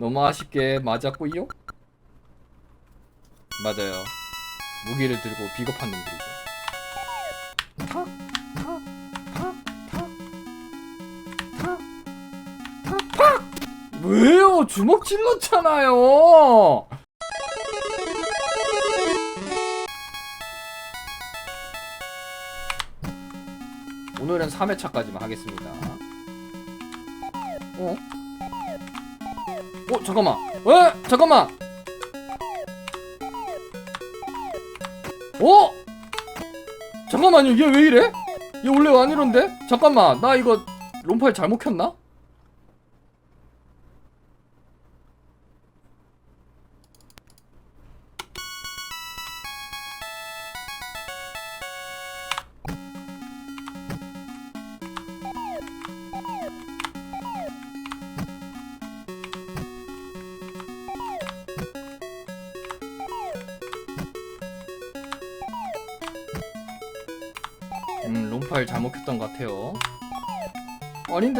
너무 아쉽게 맞았고요. 맞아요. 무기를 들고 비겁한 놈들이죠. 왜요? 주먹 찔렀잖아요. 오늘은 3회차까지만 하겠습니다. 어? 어, 잠깐만. 에? 잠깐만. 어? 잠깐만요. 얘 왜 이래? 얘 원래 안 이런데? 잠깐만. 나 이거 롬파일 잘못 켰나?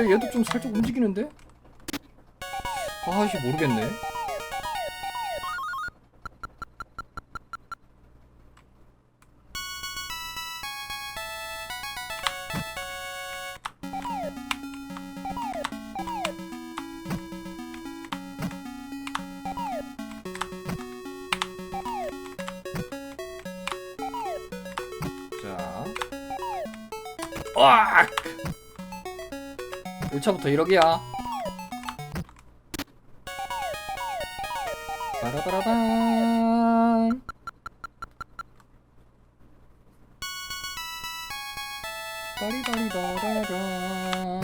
아닌데 얘도 좀 살짝 움직이는데? 아씨 모르겠네. 1차부터 1억이야. 빠라바라밤. 빠리바리바라라.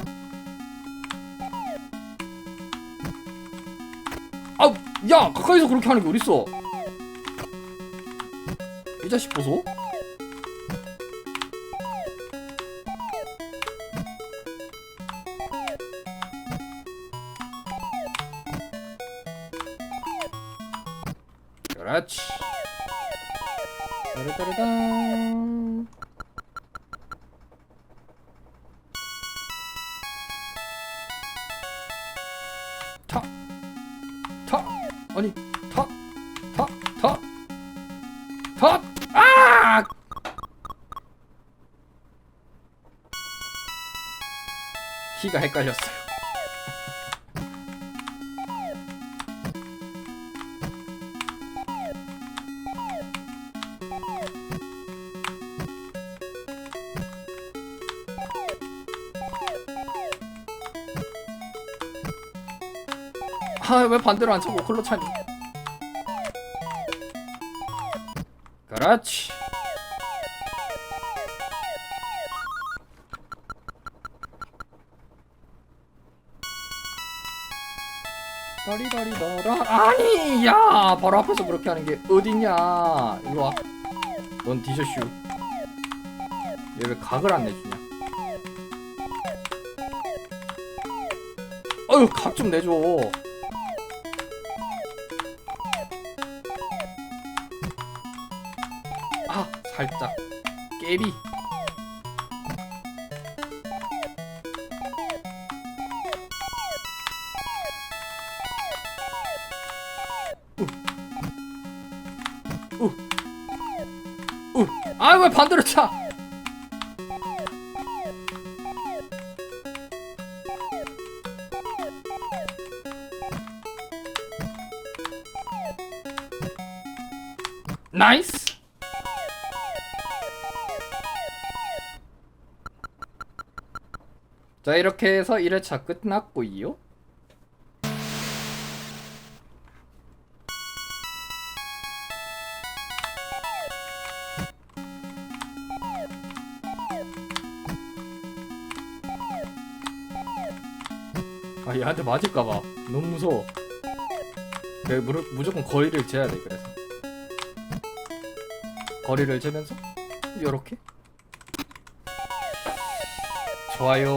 아, 야, 가까이서 그렇게 하는 게 어딨어? 이 자식 보소? 타, 타, 타, 아! 키가 헷갈렸어요. 아 왜 반대로 안 차고 글로 차니 그렇지 다리다리다라 아니 야 바로 앞에서 그렇게 하는 게 어딨냐? 이리 와넌 디저슈. 얘 왜 각을 안 내주냐? 어휴 각 좀 내줘 살짝 깨비. 아 왜 반대로 차? 나이스 자 이렇게 해서 1회차 끝났고요. 아 얘한테 맞을까봐. 너무 무서워. 내가 무, 무조건 거리를 재야 돼 그래서. 거리를 재면서? 요렇게 좋아요.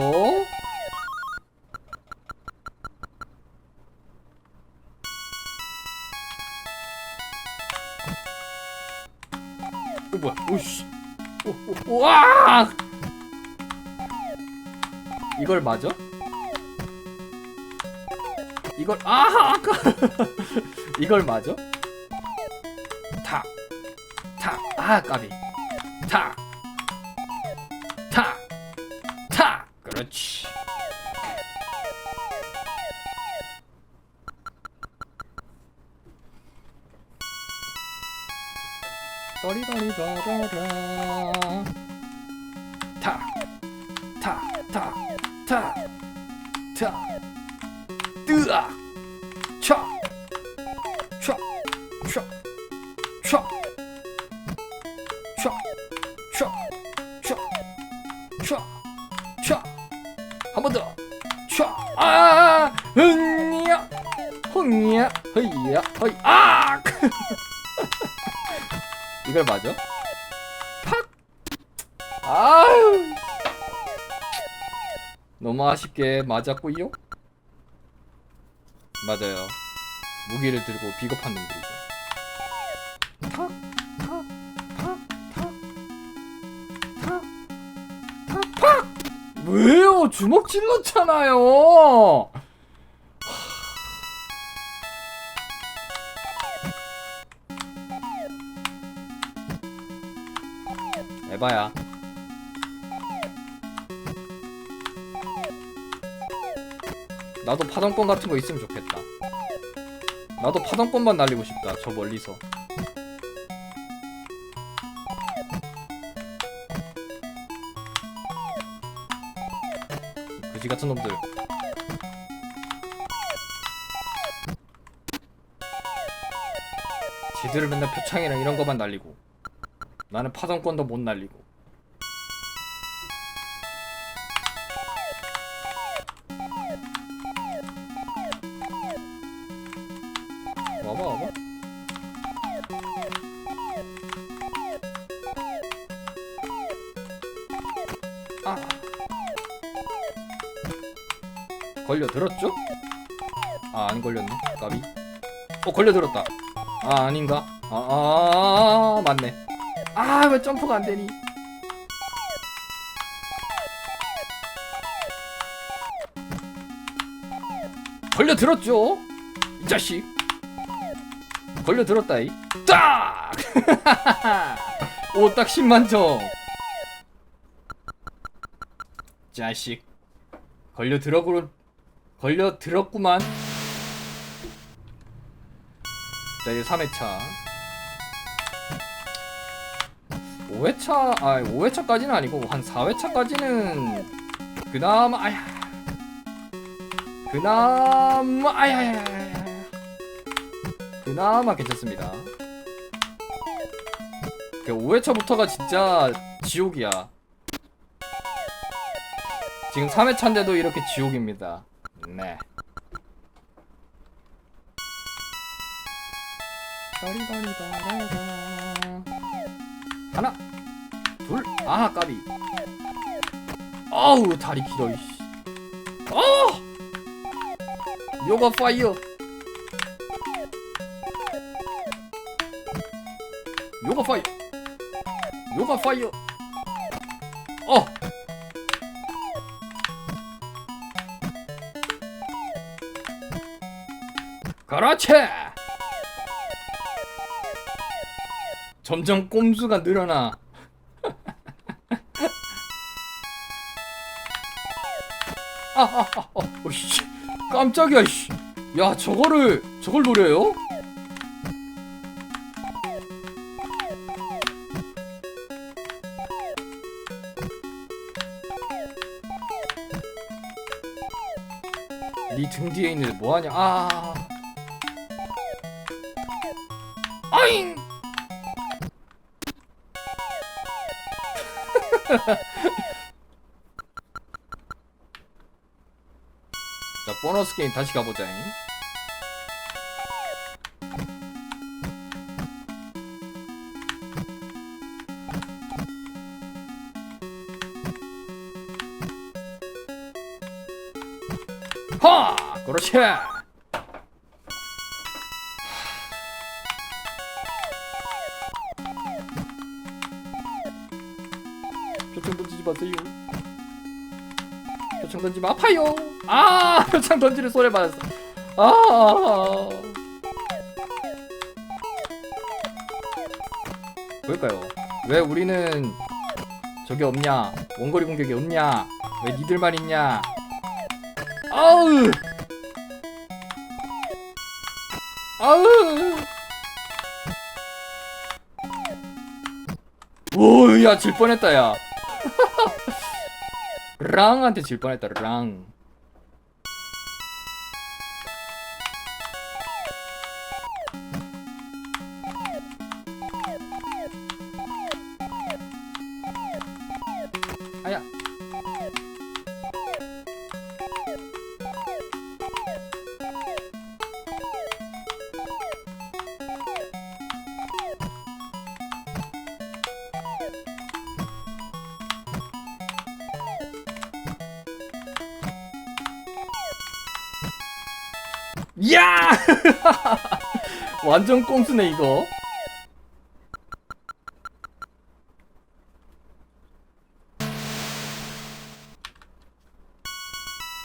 어 뭐야? 오씨. 오, 오, 와! 이걸 맞아? 이걸 아 아까. 이걸 맞아? 탁, 탁, 아 까비, 탁, 떠리떠리떠라라 탁, 탁, 탁, 탁, 탁, 뜨악, 촥, 촥, 촥, 촥, 촥, 촥, 촥, 촥, 촥, 한번 더, 촥, 아, 흥이야, 흥이야, 허이야, 허이, 아, 이걸 맞아? 팍, 아유, 너무 아쉽게 맞았고요. 맞아요. 무기를 들고 비겁한 놈들이죠. 왜요? 주먹 찔렀잖아요. 에바야. 나도 파동권 같은 거 있으면 좋겠다. 나도 파동권만 날리고 싶다. 저 멀리서. 그지 같은 놈들. 지들을 맨날 표창이랑 이런 거만 날리고 나는 파동권도 못 날리고 와봐 와봐 아. 걸려들었죠? 아 안 걸렸네. 까비. 어 걸려들었다. 아 아닌가? 아, 아, 아 맞네. 아 왜 점프가 안 되니? 걸려들었죠? 이 자식 걸려들었다 이. 딱! 오 딱 10만 점. 자식. 걸려들었구 걸려들었구만. 자 이제 3회차. 5회차 아 5회차까지는 아니고 한 4회차까지는 그나마 아야. 그나마 아야야야야 그나마 괜찮습니다. 그 5회차부터가 진짜 지옥이야. 지금 3회차인데도 이렇게 지옥입니다. 네. 하나 둘아 까비. 아우 다리 길어 이씨. 어 요가 파이어 요가 파이어 요가 파이어. 어. 그렇지. 점점 꼼수가 늘어나. 아아아 아, 아, 어, 씨. 깜짝이야 씨. 야 저거를 저걸 노려요? 뒤에 있는 애 뭐하냐? 아. 아잉! 자 보너스 게임 다시 가보자 하 그렇지 표창 던지지 마세요 표창 던지면 아파요 아 표창 던지는 소리 받았어 아. 그럴까요? 왜 우리는 저게 없냐? 원거리 공격이 없냐? 왜 니들만 있냐? 아우! 아우! 오, 야, 질 뻔했다, 야. 랑한테 질 뻔했다, 랑. 야! 완전 꼼수네 이거.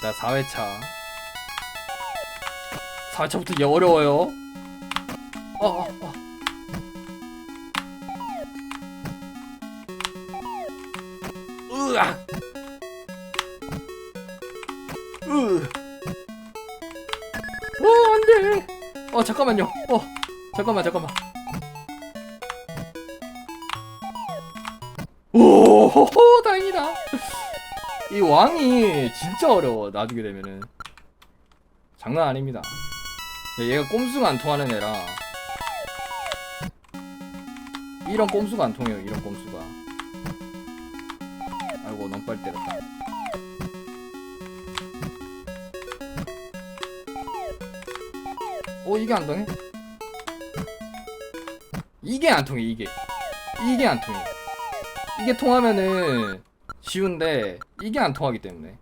자, 4회차. 4회차부터 이게 어려워요. 어, 어, 어. 으아! 으. 어, 잠깐만요. 어, 잠깐만, 잠깐만. 오, 호호, 다행이다. 이 왕이 진짜 어려워 놔두게 되면은 장난 아닙니다 야, 얘가 꼼수가 안 통하는 애라 이런 꼼수가 안 통해요 이런 꼼수가 아이고 너무 빨리 때렸다 어 이게 안 통해? 이게 안 통해 이게. 이게 안 통해. 이게 통하면은 쉬운데 이게 안 통하기 때문에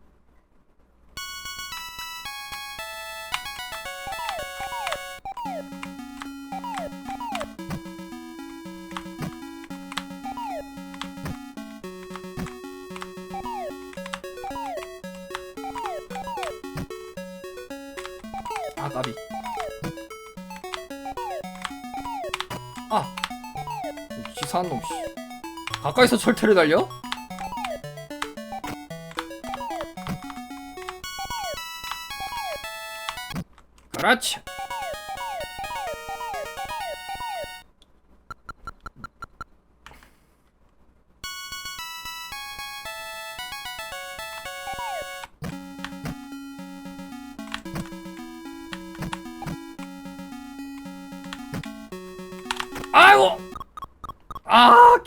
기사한 놈 씨. 가까이서 철퇴를 날려? 그렇지.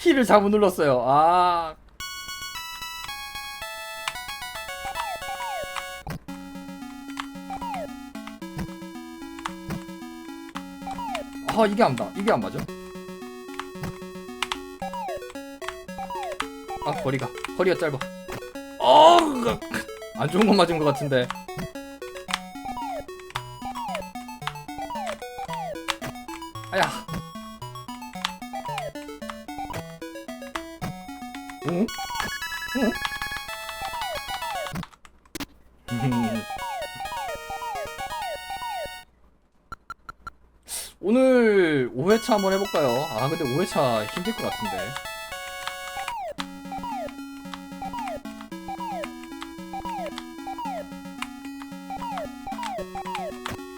키를 잘못 눌렀어요. 아. 아 이게 안 다. 이게 안 맞아. 아 거리가 거리가 짧아. 어 안 좋은 거 맞은 것 같은데. 아야. 한번 해볼까요? 아 근데 5회차 힘들 것 같은데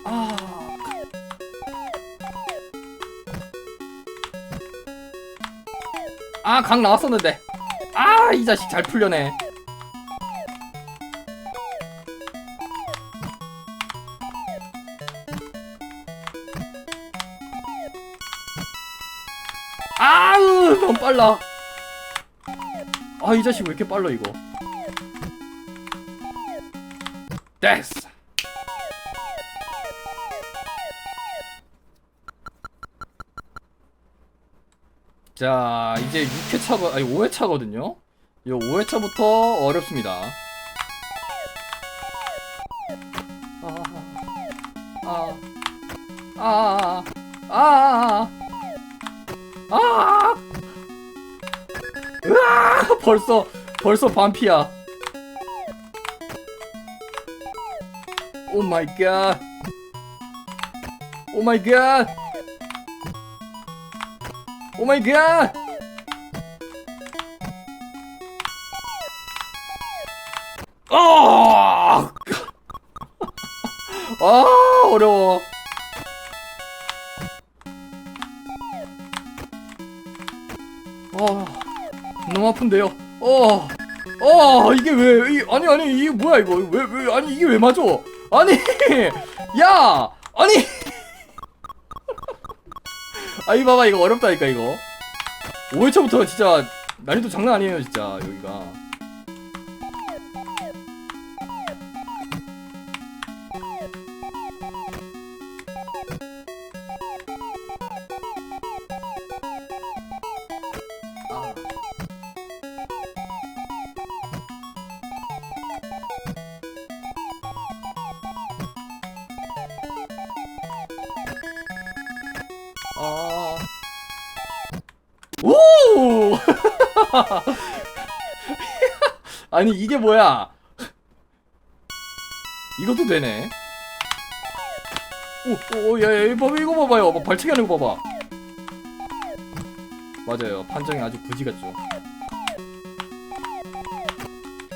아... 아, 강 나왔었는데. 아, 이 자식 잘 풀려네. 빨라 아 이 자식 왜 이렇게 빨라 이거 됐어 자 이제 6회차가 아니 5회차거든요 이 5회차부터 어렵습니다 아아아아아 아, 아, 아, 으아! 벌써 벌써 반피야. 오 마이 갓. 오 마이 갓. 오 마이 갓. 아! 아, 어려워. 아, 너무 아픈데요. 어, 어, 이게 왜, 이, 아니, 아니, 이게 뭐야, 이거. 왜, 왜, 아니, 이게 왜 맞아? 아니, 야! 아니! 아 이, 봐봐, 이거 어렵다니까, 이거. 5회차부터 진짜, 난이도 장난 아니에요, 진짜, 여기가. 아니 이게 뭐야? 이것도 되네. 오, 오, 야, 야, 이거 봐봐, 이거 봐봐요. 막 발차기 하는 거 봐봐. 맞아요. 판정이 아주 부지 같죠.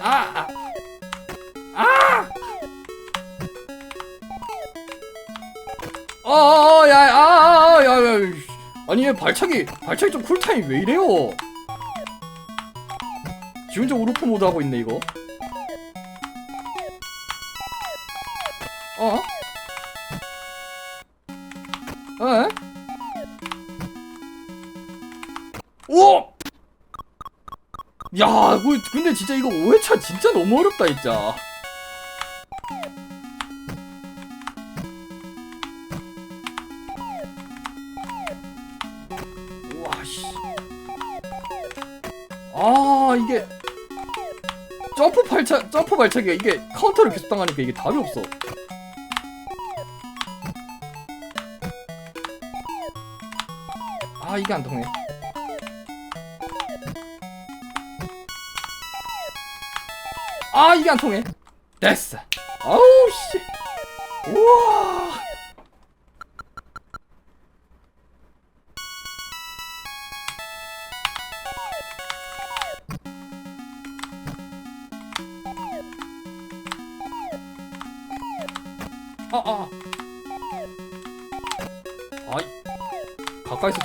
아, 아, 아! 어, 어, 야, 아, 아, 아, 야, 야. 아니 얘 발차기, 발차기 좀 쿨타임 왜 이래요? 지 혼자 우르프 모드 하고 있네 이거. 어? 에? 오! 야, 그, 근데 진짜 이거 5회차 진짜 너무 어렵다, 진짜. 발차기가 이게 카운터를 계속 당하니까 이게 답이 없어. 아, 이게 안 통해. 아 이게 안 통해 됐어 아우 씨 우와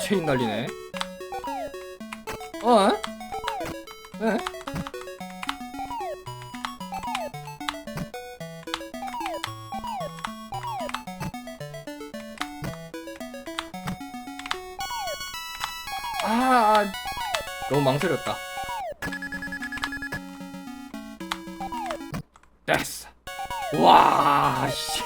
체인 날리네 어? 에? 아, 아, 너무 망설였다. 됐어. 와, 씨.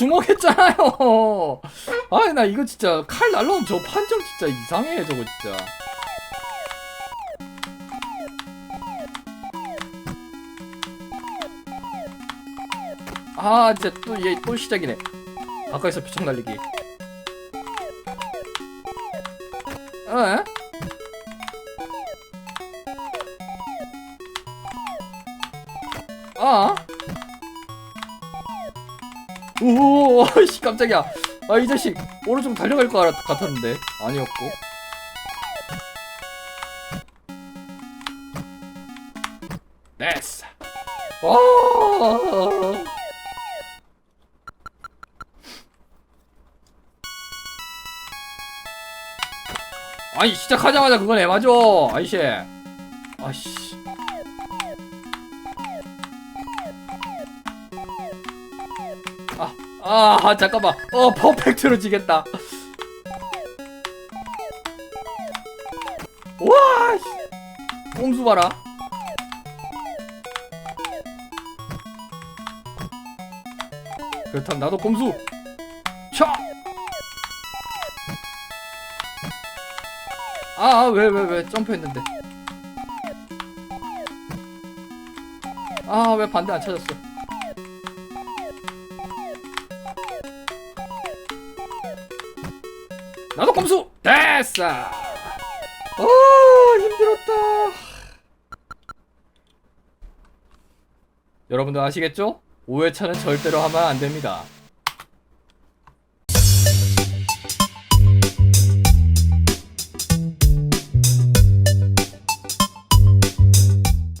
주먹했잖아요. 아, 나 이거 진짜 칼 날라오면 저 판정 진짜 이상해 저거 진짜. 아 진짜 또 얘 또 시작이네 가까이서 표창 날리기 에? 아? 오 씨 깜짝이야. 아 이 자식. 오른쪽 달려갈 것 같- 같았는데. 아니었고. 됐어. 와. 아니 시작하자마자 그거네 맞아. 아이씨. 아이씨 아, 아 잠깐만 어 퍼펙트로 지겠다 와 씨. 꼼수 봐라 그렇다면 나도 꼼수 차 아, 왜, 왜, 왜, 점프했는데. 아, 왜 반대 안 찾았어. 나도 검수. 됐어. 아 힘들었다. 여러분들 아시겠죠? 5회차는 절대로 하면 안 됩니다